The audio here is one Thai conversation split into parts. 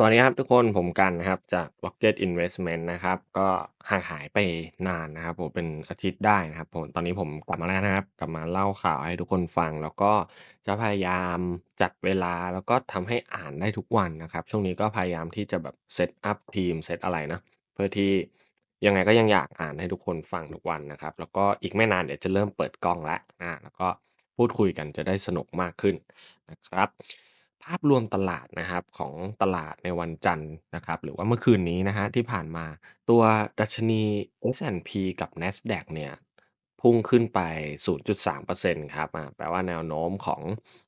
สวัสดีครับทุกคนผมกันนะครับจาก Rocket Investment นะครับ ก็ห่างหายไปนานนะครับ ผมเป็นอาทิตย์ได้นะครับผมตอนนี้ผมกลับมาแล้วนะครับ กลับมาเล่าข่าวให้ทุกคนฟัง แล้วก็จะพยายามจัดเวลาแล้วก็ทำให้อ่านได้ทุกวันนะครับ ช่วงนี้ก็พยายามที่จะแบบเซตอัพทีมเซตอะไรนะ เพื่อที่ยังไงก็ยังอยากอ่านให้ทุกคนฟังทุกวันนะครับ แล้วก็อีกไม่นานเดี๋ยวจะเริ่มเปิดกล้องแล้วอาแล้วก็พูดคุยกันจะได้สนุกมากขึ้นนะครับาพรวมตลาดนะครับของตลาดในวันจันทร์นะครับ หรือว่าเมื่อคืนนี้นะฮะที่ผ่านมา ตัวดัชนี S&P กับ NASDAQ เนี่ยพุ่งขึ้นไป 0.3%ครับอ่าแปลว่าแนวโน้มของ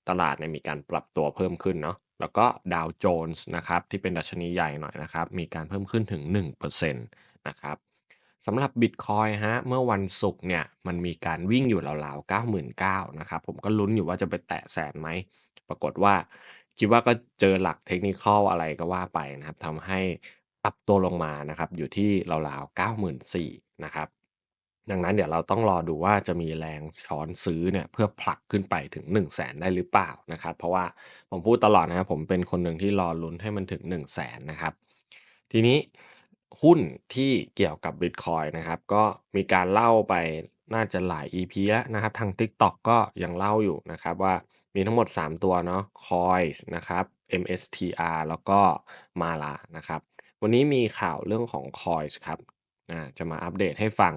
ตลาดเนี่ยมีการปรับตัวเพิ่มขึ้นเนาะแล้วก็ดาวโจนส์นะครับที่เป็นดัชนีใหญ่หน่อยนะครับ มีการเพิ่มขึ้นถึง 1%นต์นะครับสำหรับบิตคอยฮะเมื่อวันศุกร์เนี่ยมันมีการวิ่งอยู่ราวๆ 99,000นะครับผมก็ลุ้นอยู่ว่าจะไปแตะแสนไหม ปรากฏว่า คิดว่าก็เจอหลักเทคนิคอลอะไรก็ว่าไปนะครับทำให้ปรับตัวลงมานะครับอยู่ที่ราวๆ94,000นะครับดังนั้นเดี๋ยวเราต้องรอดูว่าจะมีแรงช้อนซื้อเนี่ยเพื่อผลักขึ้นไปถึง 100,000ได้หรือเปล่านะครับ เพราะว่าผมพูดตลอดนะครับผมเป็นคนหนึ่งที่รอลุ้นให้มันถึง 100,000นะครับ ทีนี้ หุ้นที่เกี่ยวกับบิตคอยนะครับ ก็มีการเล่าไปน่าจะหลาย EP แล้วนะครับ ทาง TikTok ก็ยังเล่าอยู่นะครับว่ามีทั้งหมด 3 ตัวเนาะ Coins นะครับ MSTR แล้วก็ Mara นะครับ วันนี้มีข่าวเรื่องของ Coins ครับอ่าจะมาอัปเดตให้ฟัง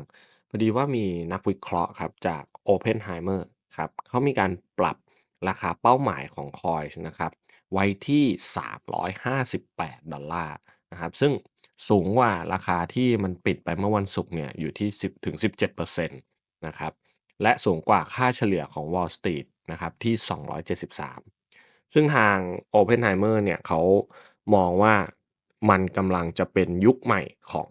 พอดีว่ามีนักวิเคราะห์ครับจาก Openheimer ครับเขามีการปรับราคาเป้าหมายของ Coins นะครับไว้ที่ 358 ดอลลาร์นะครับซึ่ง สูงกว่าราคาที่มันปิดไปเมื่อวันศุกร์เนี่ยอยู่ที่ 10-17%นต์นะครับและสูงกว่าค่าเฉลี่ยของ Wall Street นะครับที่ 273 ซึ่งทาง Oppenheimer เนี่ยเขามองว่ามันกำลังจะเป็นยุคใหม่ของ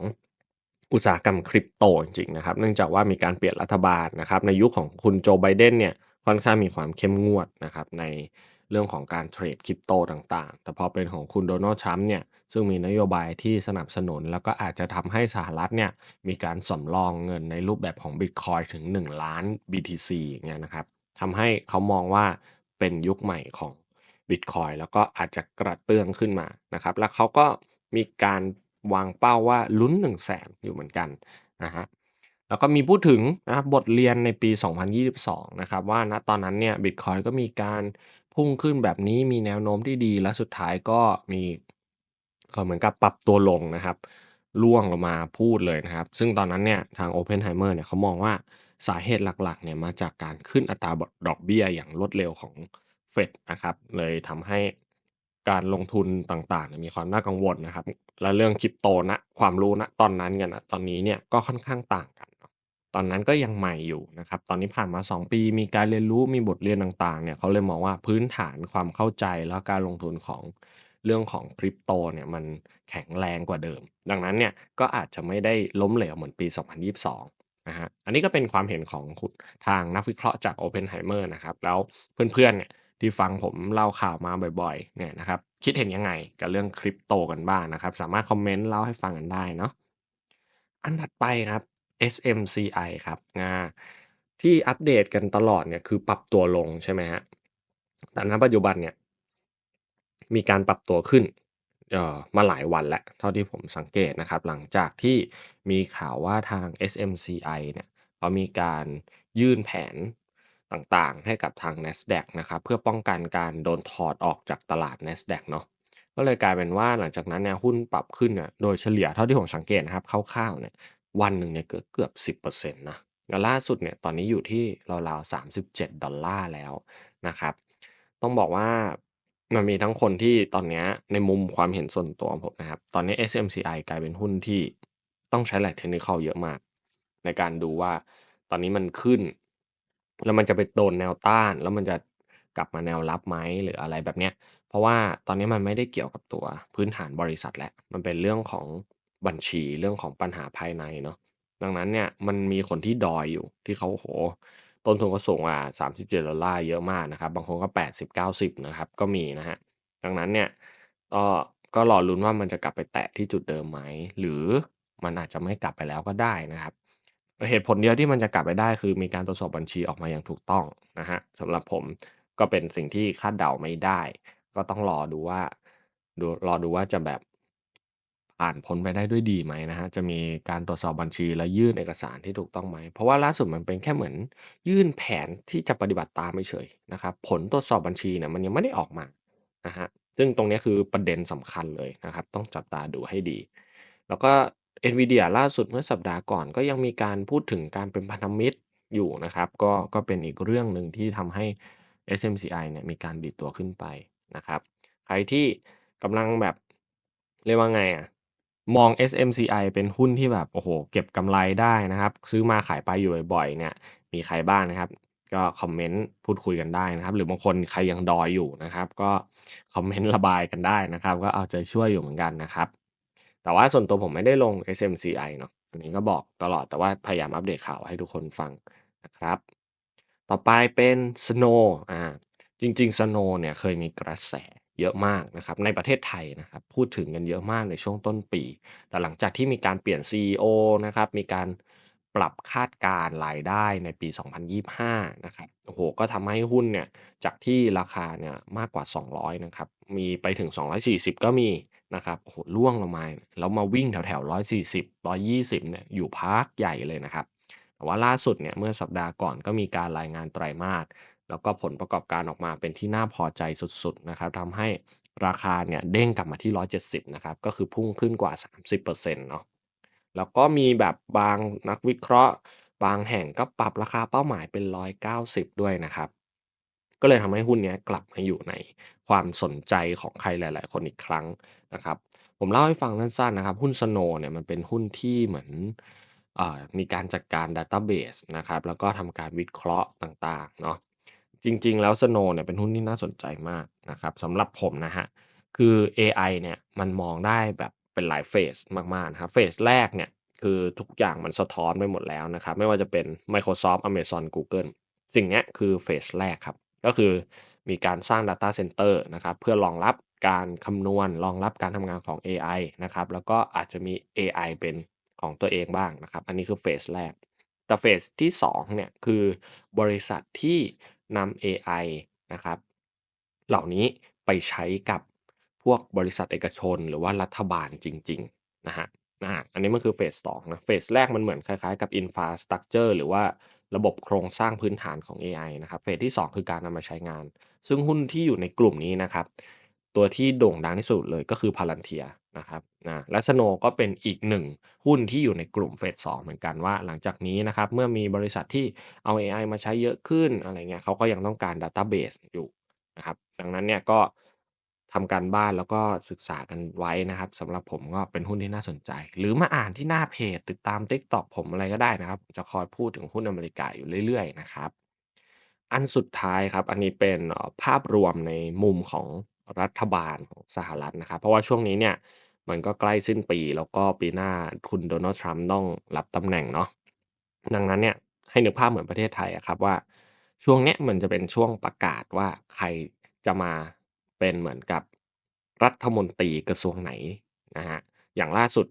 อุตสาหกรรมคริปโตจริงๆนะครับเนื่องจากว่ามีการเปลี่ยนรัฐบาลนะครับในยุคของคุณโจไบเดนเนี่ยค่อนข้างมีความเข้มงวดนะครับใน เรื่องของการเทรดคริปโตต่างๆ แต่พอเป็นของคุณโดนัลด์ทรัมป์เนี่ยซึ่งมีนโยบายที่สนับสนุน แล้วก็อาจจะทำให้สหรัฐเนี่ยมีการสำรองเงินในรูปแบบของ Bitcoin ถึง 1 ล้าน BTC อย่างเงี้ยนะครับทำให้เขามองว่าเป็นยุคใหม่ของ Bitcoin แล้วก็อาจจะกระเตื้องขึ้นมานะครับแล้วเขาก็มีการวางเป้าว่าลุ้น 1 0 0 0 0แสนอยู่เหมือนกันนะฮะแล้วก็มีพูดถึงนะครับบทเรียนในปี 2022 นะครับว่าณตอนนั้นเนี่ย Bitcoin ก็มีการ พุ่งขึ้นแบบนี้มีแนวโน้มที่ดีและสุดท้ายก็มีเออเหมือนกับปรับตัวลงนะครับร่วงลงมาพูดเลยนะครับ ซึ่งตอนนั้นเนี่ยทาง Oppenheimer เนี่ยเขามองว่าสาเหตุหลักๆเนี่ยมาจากการขึ้นอัตราดอกเบี้ยอย่างรวดเร็วของเฟดนะครับเลยทำให้การลงทุนต่างๆมีความน่ากังวลนะครับ และเรื่องคริปโตนะความรู้ณตอนนั้นกับณตอนนี้เนี่ยก็ค่อนข้างต่างกัน ตอนนั้นก็ยังใหม่อยู่นะครับ ตอนนี้ผ่านมา 2 ปี มีการเรียนรู้ มีบทเรียนต่างๆ เนี่ยเขาเลยมองว่าพื้นฐานความเข้าใจแล้วการลงทุนของเรื่องของคริปโตเนี่ยมันแข็งแรงกว่าเดิม ดังนั้นเนี่ยก็อาจจะไม่ได้ล้มเหลวเหมือนปี 2022นะฮะ อันนี้ก็เป็นความเห็นของคุณทางนักวิเคราะห์จาก Oppenheimer นะครับ แล้วเพื่อนๆเนี่ยที่ฟังผมเล่าข่าวมาบ่อยๆ เนี่ยนะครับ คิดเห็นยังไงกับเรื่องคริปโตกันบ้างนะครับ สามารถคอมเมนต์เล่าให้ฟังกันได้เนาะ อันถัดไปครับ SMCI ครับอ่าที่อัปเดตกันตลอดเนี่ยคือปรับตัวลงใช่ไหมฮะแต่ณปัจจุบันเนี่ยมีการปรับตัวขึ้นเอ่อมาหลายวันแล้ว เท่าที่ผมสังเกตนะครับ หลังจากที่มีข่าวว่าทาง SMCI เนี่ยเขามีการยื่นแผนต่างๆ ให้กับทาง NASDAQ นะครับ เพื่อป้องกันการโดนถอดออกจากตลาด NASDAQ เนาะก็เลยกลายเป็นว่าหลังจากนั้นเนี่ยหุ้นปรับขึ้นเนี่ยโดยเฉลี่ยเท่าที่ผมสังเกตนะครับคร่าวๆเนี่ย วันหนึ่งเนี่ยเกือบเกือบ10%นต์นะแล้วล่าสุดเนี่ยตอนนี้อยู่ที่ราวๆ37ดดอลลาร์แล้วนะครับ ต้องบอกว่ามันมีทั้งคนที่ตอนเนี้ยในมุมความเห็นส่วนตัวของผมนะครับ ตอนนี้ SMCI กลายเป็นหุ้นที่ต้องใช้หลายเทคนิคอลเยอะมาก ในการดูว่าตอนนี้มันขึ้น แล้วมันจะไปโดนแนวต้าน แล้วมันจะกลับมาแนวรับไหมหรืออะไรแบบเนี้ย เพราะว่าตอนนี้มันไม่ได้เกี่ยวกับตัวพื้นฐานบริษัทแล้วมันเป็นเรื่องของ บัญชีเรื่องของปัญหาภายในเนาะดังนั้นเนี่ยมันมีคนที่ดอยอยู่ที่เขาโห ต้นทุนก็สูงกว่า37ดอลลาร์เยอะมากนะครับ บางคนก็80-90นะครับ ก็มีนะฮะดังนั้นเนี่ยก็ก็รอลุ้นว่ามันจะกลับไปแตะที่จุดเดิมไหม หรือมันอาจจะไม่กลับไปแล้วก็ได้นะครับเหตุผลเดียวที่มันจะกลับไปได้คือมีการตรวจสอบบัญชีออกมาอย่างถูกต้องนะฮะสำหรับผมก็เป็นสิ่งที่คาดเดาไม่ได้ ก็ต้องรอดูว่าดูรอดูว่าจะแบบ ผ่านพ้นไปได้ด้วยดีไหมนะครับ จะมีการตรวจสอบบัญชีและยื่นเอกสารที่ถูกต้องไหม เพราะว่าล่าสุดมันเป็นแค่เหมือนยื่นแผนที่จะปฏิบัติตามเฉยๆนะครับ ผลตรวจสอบบัญชีเนี่ยมันยังไม่ได้ออกมานะครับซึ่งตรงเนี้ยคือประเด็นสำคัญเลยนะครับ ต้องจับตาดูให้ดี แล้วก็ NVIDIA ล่าสุดเมื่อสัปดาห์ก่อนก็ยังมีการพูดถึงการเป็นพันธมิตรอยู่นะครับ ก็ก็เป็นอีกเรื่องหนึ่งที่ทำให้ SMCI เนี่ยมีการดีดตัวขึ้นไปนะครับ ใครที่กำลังแบบเรียกว่าไงอะ มอง SMCI เป็นหุ้นที่แบบโอ้โฮเก็บกำไรได้นะครับ ซื้อมาขายไปอยู่บ่อยๆเนี่ยมีใครบ้างนะครับ ก็คอมเมนต์พูดคุยกันได้นะครับ หรือบางคนใครยังดอยอยู่นะครับ ก็คอมเมนต์ระบายกันได้นะครับ ก็เอาใจช่วยอยู่เหมือนกันนะครับ แต่ว่าส่วนตัวผมไม่ได้ลง SMCI เนาะอันนี้ก็บอกตลอดแต่ว่าพยายามอัปเดตข่าวให้ทุกคนฟังนะครับ ต่อไปเป็น Snow อ่าจริงๆ Snow เนี่ยเคยมีกระแส เยอะมากนะครับในประเทศไทยนะครับพูดถึงกันเยอะมากในช่วงต้นปี แต่หลังจากที่มีการเปลี่ยน CEO นะครับมีการปรับคาดการรายได้ในปี 2025 นะครับโอ้โฮก็ทำให้หุ้นเนี่ยจากที่ราคาเนี่ยมากกว่า 200 นะครับมีไปถึง 240 ก็มีนะครับโอ้โฮร่วงลงมาแล้วมาวิ่งแถวๆ140 120 เนี่ยอยู่พักใหญ่เลยนะครับแต่ว่าล่าสุดเนี่ยเมื่อสัปดาห์ก่อนก็มีการรายงานไตรมาส แล้วก็ผลประกอบการออกมาเป็นที่น่าพอใจสุดๆนะครับทำให้ราคาเนี่ยเด้งกลับมาที่ 170 นะครับ ก็คือพุ่งขึ้นกว่า 30%เนาะแล้วก็มีแบบบางนักวิเคราะห์ บางแห่งก็ปรับราคาเป้าหมายเป็น 190 ด้วยนะครับ ก็เลยทำให้หุ้นนี้กลับมาอยู่ในความสนใจของใครหลาย ๆ คนอีกครั้งนะครับ ผมเล่าให้ฟังสั้นๆนะครับ หุ้น Snow เนี่ยมันเป็นหุ้นที่เหมือนมีการจัดการดัตต้าเบสนะครับ แล้วก็ทำการวิเคราะห์ต่างๆเนาะ จริง ๆ แล้ว Snow เนี่ยเป็นหุ้นที่น่าสนใจมากนะครับสำหรับผมนะฮะ คือเอไอเนี่ยมันมองได้แบบเป็นหลายเฟสมากๆนะครับเฟสแรกเนี่ยคือทุกอย่างมันสะท้อนไปหมดแล้วนะครับ ไม่ว่าจะเป็น Microsoft Amazon Google สิ่งนี้คือเฟสแรกครับ ก็คือมีการสร้าง Data Center นะครับ เพื่อรองรับการคำนวณรองรับการทำงานของเอไอนะครับ แล้วก็อาจจะมีเอไอเป็นของตัวเองบ้างนะครับ อันนี้คือเฟสแรก แต่เฟสที่2เนี่ยคือบริษัทที่ นำเอไอนะครับ เหล่านี้ไปใช้กับพวกบริษัทเอกชนหรือว่ารัฐบาลจริงๆนะครับอาอันนี้มันคือเฟส2นะเฟสแรกมันเหมือนคล้ายๆกับ Infrastructure หรือว่าระบบโครงสร้างพื้นฐานของเอไอนะครับเฟสที่ 2 คือการนำมาใช้งาน ซึ่งหุ้นที่อยู่ในกลุ่มนี้นะครับ ตัวที่โด่งดังที่สุดเลยก็คือ Palantir น นะครับนะและ Snow ก็เป็นอีกหนึ่งหุ้นที่อยู่ในกลุ่มเฟส2เหมือนกันว่า หลังจากนี้นะครับเมื่อมีบริษัทที่เอาเอไอมาใช้เยอะขึ้นอะไรเงี้ยเขาก็ยังต้องการดัตต้าเบสอยู่นะครับดังนั้นเนี่ยก็ทำการบ้านแล้วก็ศึกษากันไว้นะครับสำหรับผมก็เป็นหุ้นที่น่าสนใจ หรือมาอ่านที่หน้าเพจติดตาม TikTok ผมอะไรก็ได้นะครับ จะคอยพูดถึงหุ้นอเมริกาอยู่เรื่อยๆนะครับ อันสุดท้ายครับ อันนี้เป็นภาพรวมในมุมของรัฐบาลของสหรัฐนะครับ เพราะว่าช่วงนี้เนี่ย มันก็ใกล้สิ้นปี แล้วก็ปีหน้าคุณโดนัลด์ทรัมป์ต้องรับตำแหน่งเนาะดังนั้นเนี่ยให้นึกภาพเหมือนประเทศไทยอะครับว่า ช่วงเนี้ยมันจะเป็นช่วงประกาศว่าใครจะมาเป็นเหมือนกับรัฐมนตรีกระทรวงไหนนะฮะ อย่างล่าสุด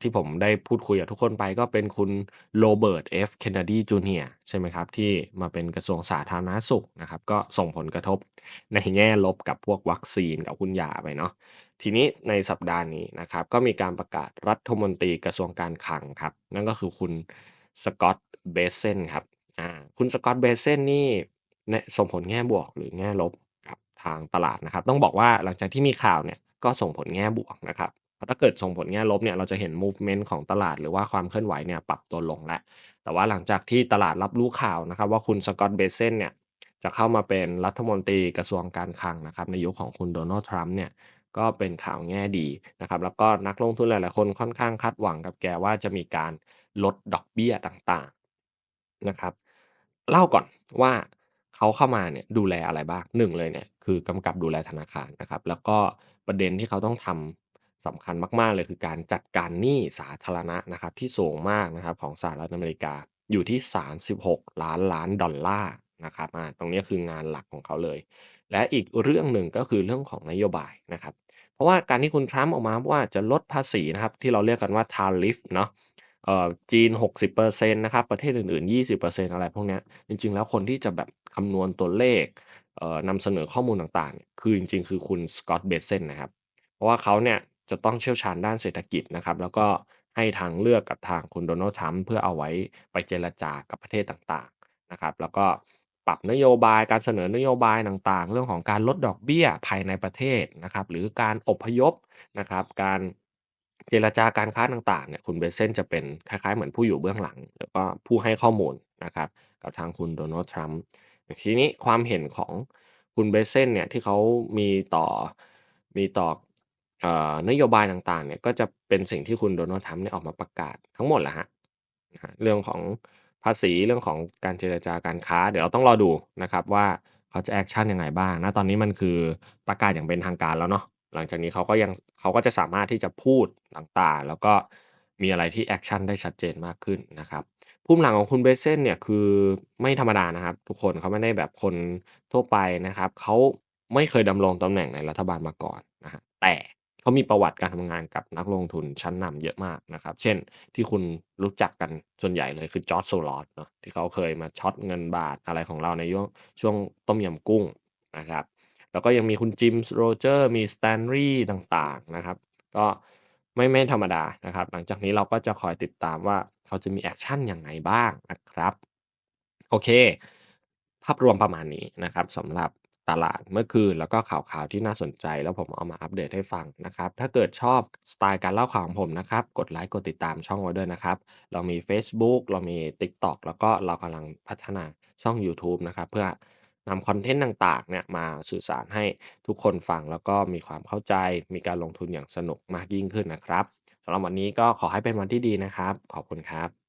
ที่ผมได้พูดคุยกับทุกคนไปก็เป็นคุณโรเบิร์ต F. Kennedy Jr. ใช่ไหมครับ ที่มาเป็นกระทรวงสาธารณสุขนะครับ ก็ส่งผลกระทบในแง่ลบกับพวกวัคซีนกับหุ้นยาไปเนาะทีนี้ในสัปดาห์นี้นะครับ ก็มีการประกาศรัฐมนตรีกระทรวงการคลังครับ นั่นก็คือคุณสกอตเบเซนครับคุณสกอตเบเซนนี่ส่งผลแง่บวกหรือแง่ลบกับทางตลาดนะครับ ต้องบอกว่าหลังจากที่มีข่าวเนี่ยก็ส่งผลแง่บวกนะครับ ถ้าเกิดส่งผลแง่ลบเนี่ยเราจะเห็น movement ของตลาดหรือว่าความเคลื่อนไหวเนี่ยปรับตัวลงแล้ว แต่ว่าหลังจากที่ตลาดรับรู้ข่าวนะครับว่าคุณสกอตต์เบเซนเนี่ยจะเข้ามาเป็นรัฐมนตรีกระทรวงการคลังนะครับในยุคของคุณโดนัลด์ทรัมป์เนี่ยก็เป็นข่าวแง่ดีนะครับแล้วก็นักลงทุนหลาย ๆ คนค่อนข้างคาดหวังกับแกว่าจะมีการลดดอกเบี้ยต่างๆนะครับเล่าก่อนว่าเขาเข้ามาเนี่ยดูแลอะไรบ้างหนึ่งเลยเนี่ยคือกำกับดูแลธนาคารนะครับแล้วก็ประเด็นที่เขาต้องทำ สำคัญมาก ๆ เลยคือการจัดการหนี้สาธารณะนะครับที่สูงมากนะครับของสหรัฐอเมริกาอยู่ที่ 36 ล้านล้านดอลลาร์นะครับตรงนี้คืองานหลักของเขาเลย และอีกเรื่องหนึ่งก็คือเรื่องของนโยบายนะครับ เพราะว่าการที่คุณทรัมป์ออกมาว่าจะลดภาษีนะครับที่เราเรียกกันว่า tariff เนาะเอ่อจีน 60%นะครับ ประเทศอื่น ๆ 20%อะไรพวกนี้จริง ๆ แล้วคนที่จะแบบคำนวณตัวเลขเนำเสนอข้อมูลต่าง ๆ คือจริง ๆ คือคุณสกอตต์เบเซนนะครับ เพราะว่าเขาเนี่ย จะต้องเชี่ยวชาญด้านเศรษฐกิจนะครับ แล้วก็ให้ทางเลือกกับทางคุณโดนัลด์ทรัมป์เพื่อเอาไว้ไปเจรจากับประเทศต่างๆนะครับ แล้วก็ปรับนโยบายการเสนอนโยบายต่างๆ เรื่องของการลดดอกเบี้ยภายในประเทศนะครับ หรือการอพยพนะครับ การเจรจาการค้าต่างๆเนี่ยคุณเบสเซนจะเป็นคล้ายๆ เหมือนผู้อยู่เบื้องหลัง แล้วก็ผู้ให้ข้อมูลนะครับกับทางคุณโดนัลด์ทรัมป์ทีนี้ความเห็นของคุณเบสเซนเนี่ยที่เขามีต่อมีต่อ อ่อนโยบายต่างๆเนี่ยก็จะเป็นสิ่งที่คุณโดนัลด์ทรัมป์เนี่ยออกมาประกาศทั้งหมดแหละครับนะฮะเรื่องของภาษีเรื่องของการเจรจาการค้า เดี๋ยวเราต้องรอดูนะครับว่าเขาจะแอกชันยังไงบ้างณตอนนี้มันคือประกาศอย่างเป็นทางการแล้วเนาะหลังจากนี้เขาก็ยังเขาก็จะสามารถที่จะพูดต่างๆ แล้วก็มีอะไรที่แอกชันได้ชัดเจนมากขึ้นนะครับภูมิหลังของคุณเบเซนเนี่ยคือไม่ธรรมดานะครับ ทุกคนเขาไม่ได้แบบคนทั่วไปนะครับเขาไม่เคยดำรงตำแหน่งในรัฐบาลมาก่อนนะฮะแต่ เขามีประวัติการทำงานกับนักลงทุนชั้นนำเยอะมากนะครับ เช่นที่คุณรู้จักกันส่วนใหญ่เลยคือจอร์จโซลอสเนาะที่เขาเคยมาช็อตเงินบาทอะไรของเราในช่วงช่วงต้มยำกุ้งนะครับ แล้วก็ยังมีคุณจิมส์โรเจอร์มีสแตนลีย์ต่างๆนะครับ ก็ไม่ไม่ธรรมดานะครับ หลังจากนี้เราก็จะคอยติดตามว่าเขาจะมีแอกชันยังไงบ้างนะครับ โอเค ภาพรวมประมาณนี้นะครับสำหรับ ตลาดเมื่อคืน แล้วก็ข่าวๆที่น่าสนใจ แล้วผมเอามาอัปเดตให้ฟังนะครับ ถ้าเกิดชอบสไตล์การเล่าข่าวของผมนะครับ กดไลค์กดติดตามช่องไว้ด้วยนะครับ เรามีเฟซบุ๊กเรามี TikTok แล้วก็เรากำลังพัฒนาช่องยูทูบนะครับ เพื่อนำคอนเทนต์ต่างๆเนี่ยมาสื่อสารให้ทุกคนฟัง แล้วก็มีความเข้าใจมีการลงทุนอย่างสนุกมากยิ่งขึ้นนะครับสำหรับวันนี้ก็ขอให้เป็นวันที่ดีนะครับ ขอบคุณครับ